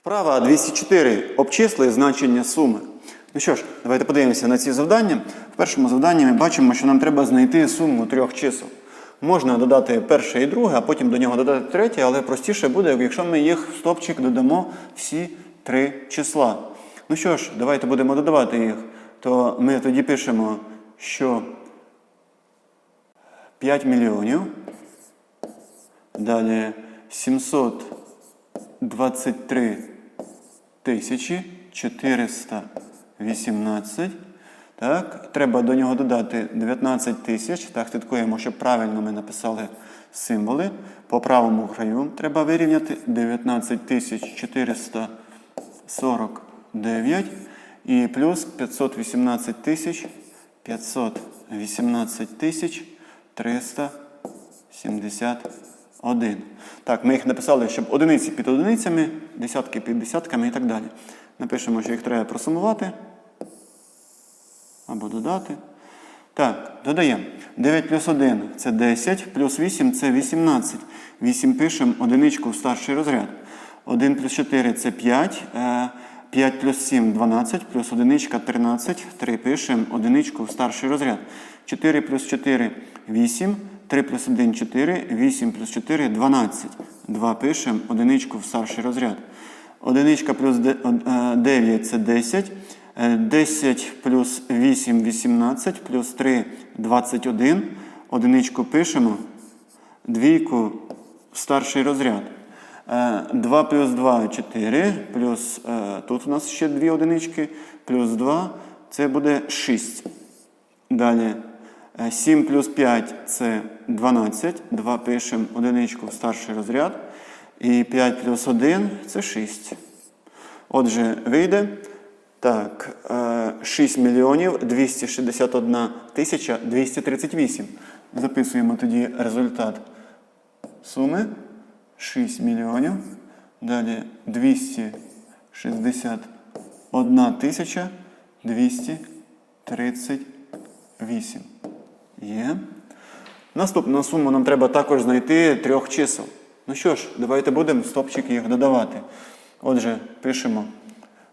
Вправа 204. Обчисли значення суми. Ну що ж, давайте подивимося на ці завдання. В першому завданні ми бачимо, що нам треба знайти суму трьох чисел. Можна додати перше і друге, а потім до нього додати третє, але простіше буде, якщо ми їх в стопчик додамо всі три числа. Ну що ж, давайте будемо додавати їх. То ми тоді пишемо, що 5 мільйонів. Далі 723 тисячі 418. Так, треба до нього додати 19 тисяч. Так, слідкуємо, щоб правильно ми написали символи. По правому краю треба вирівняти 19 тисяч 449 і плюс 518 тисяч 518 тисяч 371. Так, ми їх написали, щоб одиниці під одиницями, десятки під десятками і так далі. Напишемо, що їх треба просумувати або додати. Так, додаємо. 9 плюс 1 це 10, плюс 8 це 18. 8 пишемо одиничку в старший розряд. 1 плюс 4 це 5. 5 плюс 7 12, плюс одиничка 13. 3 пишемо одиничку в старший розряд. 4 плюс 4 8. 3 плюс 1 4, 8 плюс 4 12. 2 пишемо одиничку в старший розряд. Одиничка плюс 9 це 10. Е, 10 плюс 8 18, плюс 3 21. Одиничку пишемо. Двійку в старший розряд. Е, 2 плюс 2 4, плюс е, тут у нас ще дві одинички, плюс 2 це буде 6. Далі е, 7 плюс 5 це 12. 2 пишемо одиничку в старший розряд. І 5 плюс 1 це 6. Отже, вийде. Так, е, 6 мільйонів 261 тисяча 238. Записуємо тоді результат суми. 6 мільйонів. Далі 261 тисяча 238. Є. Наступну суму нам треба також знайти трьох чисел. Ну що ж, давайте будемо стопчик їх додавати. Отже, пишемо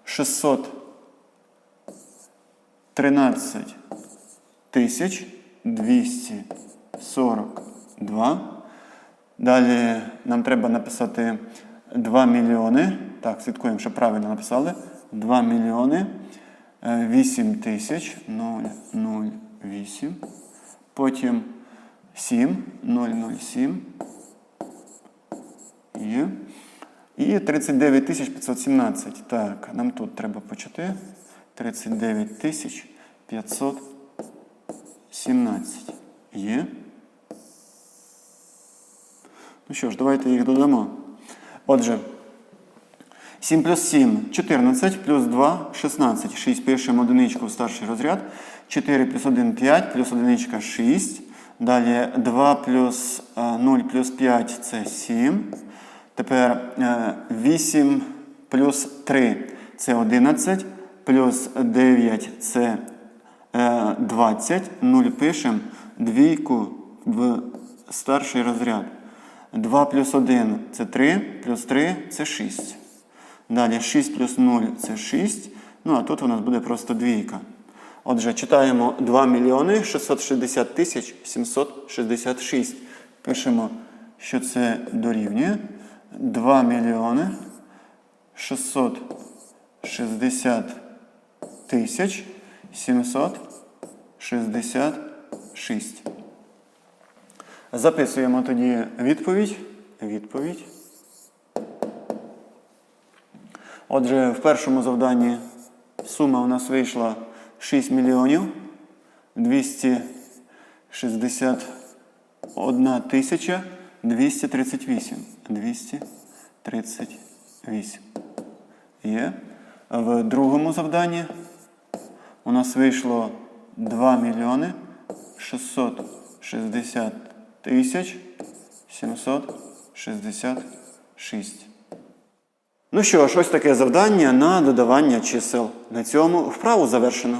613 тисяч 242. Далі нам треба написати 2 мільйони. Так, слідкуємо, щоб правильно написали. 2 мільйони 8 тисяч 008. Потім 7 007. Є. І 39 тисяч 517. Так, нам тут треба почати. 39 517. Є. Ну що ж, давайте їх додамо. Отже, 7 плюс 7 14, плюс 2 16. 6 пишемо одиничку в старший розряд. 4 плюс 1 5, плюс одиничка 6. Далі 2 плюс 0 плюс 5 це 7. Тепер 8 плюс 3 це 11, плюс 9 це 20. 0 пишемо двійку в старший розряд. 2 плюс 1 це 3, плюс 3 це 6. Далі 6 плюс 0 це 6. Ну а тут у нас буде просто двійка. Отже, читаємо 2 мільйони 660 тисяч 766. Пишемо, що це дорівнює. 2 мільйони 660 тисяч 766. Записуємо тоді відповідь. Відповідь. Отже, в першому завданні сума у нас вийшла 6 мільйонів 261 тисяча 238. 238. Є. В другому завданні у нас вийшло 2 мільйони 660 тисяч 766. Ну що ж, ось таке завдання на додавання чисел. На цьому вправу завершено.